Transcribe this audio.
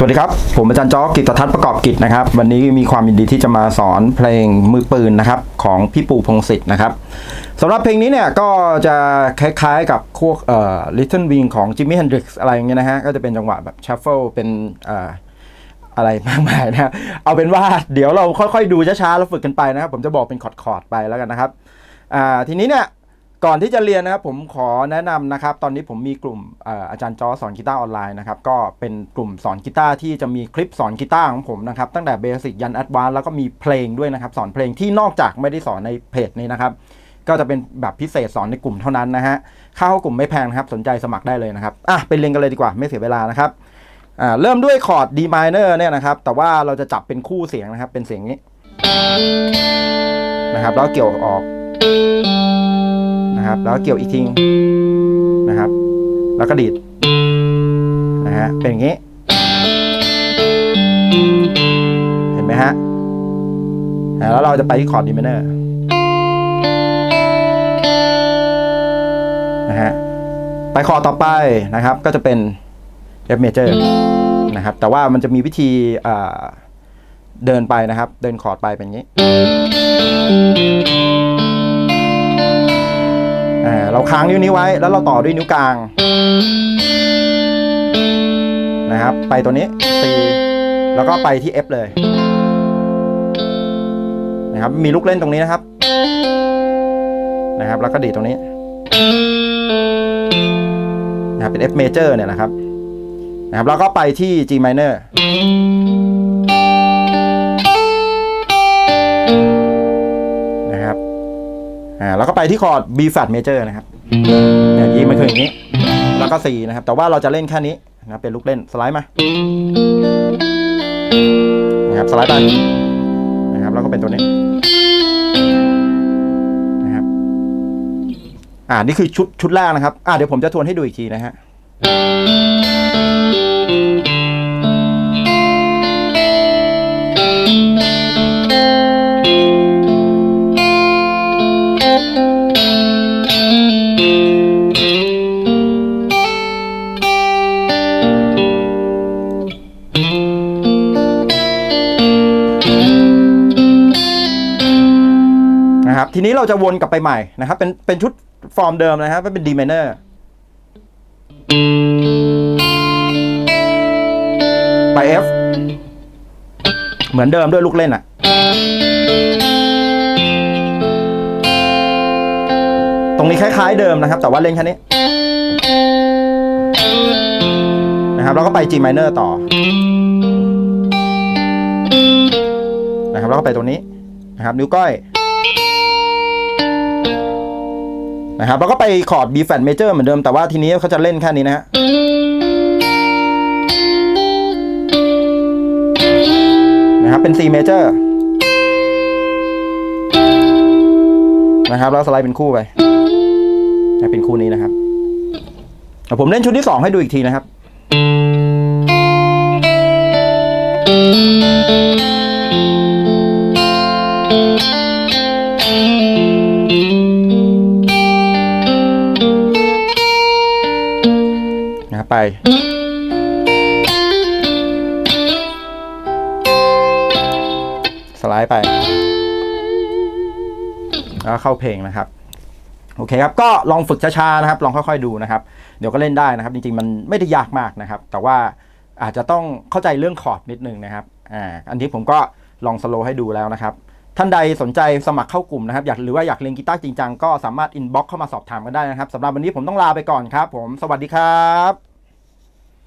สวัสดีครับ ผมอาจารย์จ๊อกกิตทัศน์ประกอบกิจนะครับ วันนี้มีความยินดีที่จะมาสอนเพลงมือปืนนะครับของพี่ปูพงศิษฐ์นะครับสำหรับเพลงนี้เนี่ยก็จะคล้ายๆกับพวกเอ่อ Little Wing ของ Jimi Hendrix อะไรอย่างเงี้ยนะฮะ ก็จะเป็นจังหวะแบบ shuffle เป็นเอ่ออะไรมากมายนะเอาเป็นว่าเดี๋ยวเราค่อยๆดูช้าๆแล้วฝึกกันไปนะครับ ผมจะบอกเป็นคอร์ดๆไปแล้วกันนะครับอ่าทีนี้เนี่ย ก่อนที่จะเรียนนะครับผมขอแนะนำนะครับ ตอนนี้ผมมีกลุ่มอาจารย์จอสอนกีตาร์ออนไลน์นะครับก็เป็นกลุ่มสอนกีตาร์ที่จะมีคลิปสอนกีตาร์ของผมนะครับตั้งแต่เบสิกยันแอดวานแล้วก็มีเพลงด้วยนะครับ สอนเพลงที่นอกจากไม่ได้สอนในเพจนี้นะครับ ก็จะเป็นแบบพิเศษสอนในกลุ่มเท่านั้นนะฮะค่าเข้ากลุ่มไม่แพงนะครับสนใจสมัครได้เลยนะครับอะไปเรียนกันเลยดีกว่าไม่เสียเวลานะครับอ่าเริ่มด้วยคอร์ด D minor เนี่ยนะครับแต่ว่าเราจะจับเป็นคู่เสียงนะครับเป็นเสียงนี้นะครับแล้วเกี่ยวออก นะครับ แล้วเกี่ยวอีกทีนะครับ แล้วก็ดีดนะฮะเป็นอย่างนี้ เห็นไหมฮะแล้วเราจะไปที่คอร์ด D minor นะฮะไปคอร์ดต่อไปนะครับ ก็จะเป็น F major นะครับ แต่ว่ามันจะมีวิธีเดินไปนะครับ เดินคอร์ดไปเป็นอย่างนี้ ค้างนิ้วนี้ไว้ แล้วเราต่อด้วยนิ้วกลาง นะครับ ไปตัวนี้ C แล้วก็ไปที่ F เลย นะครับ มีลูกเล่นตรงนี้นะครับ นะครับ แล้วก็ดีตรงนี้ นะครับ เป็น F major เนี่ยนะครับ นะครับ แล้วก็ไปที่ G minor นะครับอ่าแล้วก็ไปที่คอร์ด B flat major นะครับ เนี่ย E มันคืออย่างนี้ แล้วก็ C นะครับ แต่ว่าเราจะเล่นแค่นี้นะเป็นลูกเล่นสไลด์มานะครับสไลด์ไปนะครับแล้วก็เป็นตัวนี้นะครับอ่านี่คือชุดชุดแรกนะครับ อ่าเดี๋ยวผมจะทวนให้ดูอีกทีนะฮะ ทีนี้เราจะวนกลับไปใหม่นะครับ เป็นเป็นชุดฟอร์มเดิมนะครับเป็น D minor ไป F เหมือนเดิมด้วยลูกเล่นอะตรงนี้คล้ายๆเดิมนะครับ แต่ว่าเล่นแค่นี้นะครับแล้วก็ไป G minor ต่อนะครับแล้วก็ไปตรงนี้นะครับ นิ้วก้อย นะครับแล้วก็ไปคอร์ด B flat major เหมือนเดิมแต่ว่าทีนี้เขาจะเล่นแค่นี้นะฮะนะครับเป็น C major นะครับแล้วสไลด์เป็นคู่ไปนะเป็นคู่นี้นะครับเดี๋ยวผมเล่นชุดที่ 2 ให้ดูอีกทีนะครับ ไป สไลด์ไป แล้วเข้าเพลงนะครับ โอเคครับ ก็ลองฝึกช้าๆนะครับ ลองค่อยๆดูนะครับ เดี๋ยวก็เล่นได้นะครับ จริงๆ มันไม่ได้ยากมากนะครับ แต่ว่าอาจจะต้องเข้าใจเรื่องคอร์ดนิดนึงนะครับ อ่า อันนี้ผมก็ลองสโลว์ให้ดูแล้วนะครับท่านใดสนใจสมัครเข้ากลุ่มนะครับอยากหรือว่าอยากเรียนกีตาร์จริงจังก็สามารถอินบ็อกเข้ามาสอบถามกันได้นะครับสำหรับวันนี้ผมต้องลาไปก่อนครับ ผมสวัสดีครับ